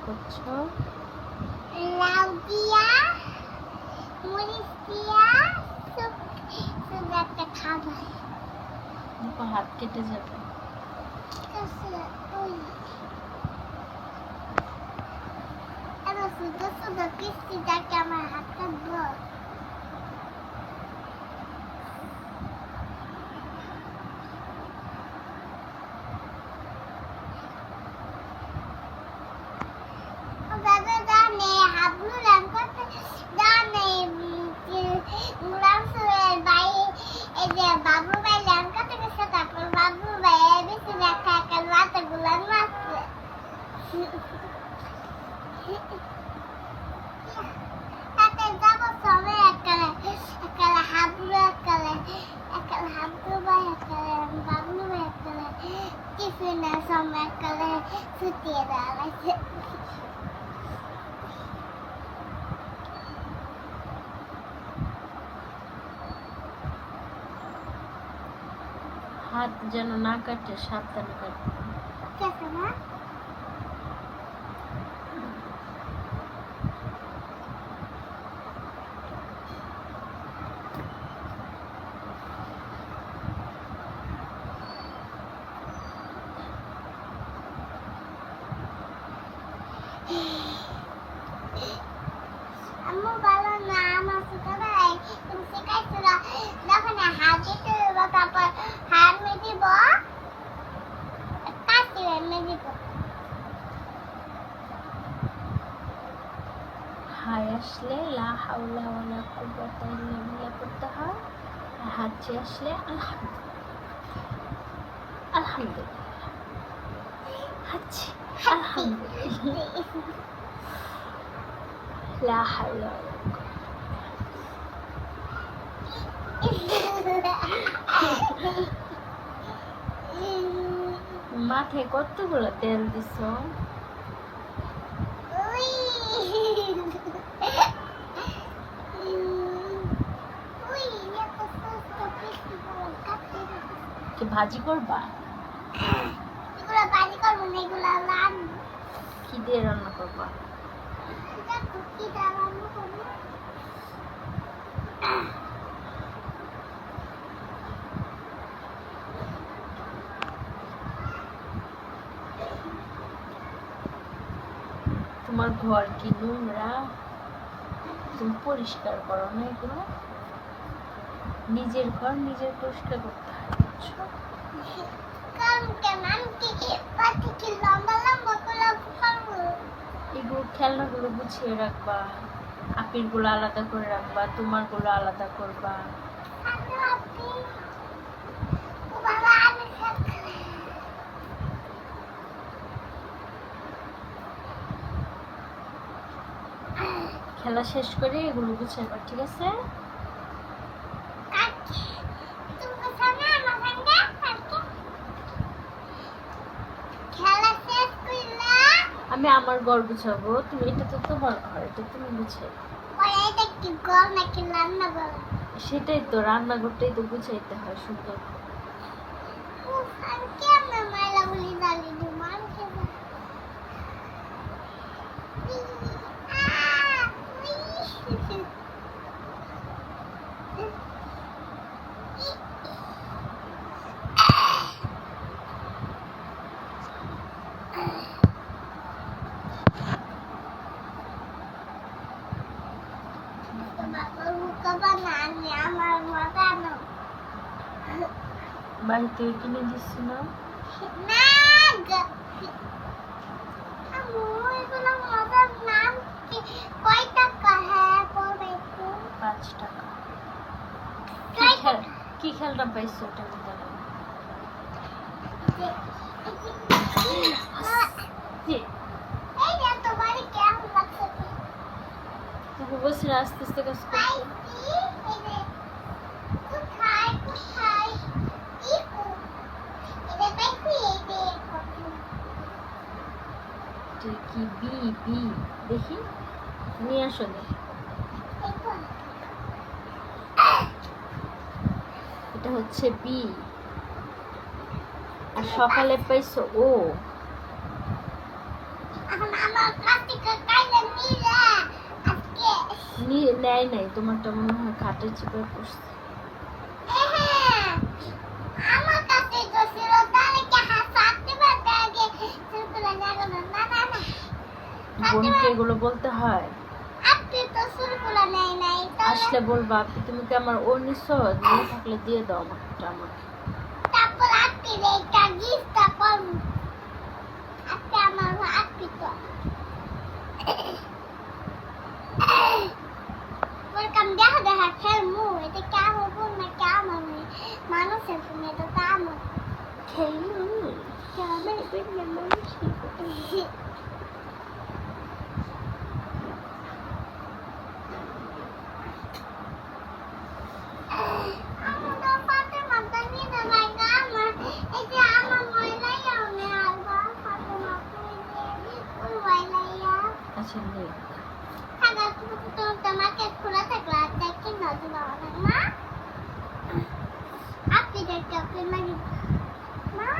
করছ? লাউ দিয়া মরিচ দিয়া সব সব একটা খাবার। দেখো হাত কেটে যাবে। আমার হাতটা কাটবো এই যে বাবু ভাই রান করতে গেছে তারপর বাবু ভাই হাত যেন না কাটে সাবধানে কাটবে। আসলে লা হাওলা ওয়ালা কুওয়াতা ইল্লা বিল্লাহ পড়তে হয়। আর হাঁচি আসলে আলহামদুলিল্লাহ। আলহামদুলিল্লাহ। আলহামদুলিল্লাহ। লা ওয়ালা মাথায় কতগুলো তেল দিছো? ভাজি করবা? এগুলো বাজি করব না এগুলো লাল কি দিয়ে রান্না করবা? এটা কুকি দাঁড়ানো করব। তোমার ঘর কি নোংরা? তুমি পরিষ্কার করো না এগুলো? নিজের ঘর নিজের পরিষ্কার করতে হয়। খেলনাগুলো গুছিয়ে রাখবা। আপিরগুলো আলাদা করে রাখবা, তোমারগুলো আলাদা করবা। খেলা শেষ করে এগুলো গুছাইবা, ঠিক আছে কাকি তুমি সামনে আমার সঙ্গে কাকি খেলা শেষ করলা আমি আমার ঘর গুছাবো। তুমি এটা তো তোমার ঘর এটা তুমি গুছাই পরে এটা কি গল নাকি রান্না গল সেটাই তো রান্নাঘরটাই তো গুছাইতে হয় সুন্দর। আমি কেমন মাইলা বলি দালি দিব আমি কেমনে আহ, উই। বাবা মুখা বানানি আমার মাথানো বাড়ি থেকে কিনে দিচ্ছি না না গ- আম্মু এগুলো মজার নাম কি কয় টাকা? হ্যাঁ বলবে একটু। পাঁচ টাকা। কি কয় খেল কি খেলনা পাইছো ওটা বলছি না আস্তে আস্তে কাজ করতে। এটি কি বি বি দেখি। নিয়ে আসলে এটা হচ্ছে বি। আর সকালে পাইছো ও। নেয় নাই। তোমারটা মনে হয় খাটের চিপে পড়ছে। বোনকে এগুলো বলতে হয়। আসলে বলবা আপনি তুমি কি আমার ও নিচ্ছ দিয়ে থাকলে দিয়ে দাও আমাকে আমাকে। মানুষের আপনি দেখতে আপনি মা?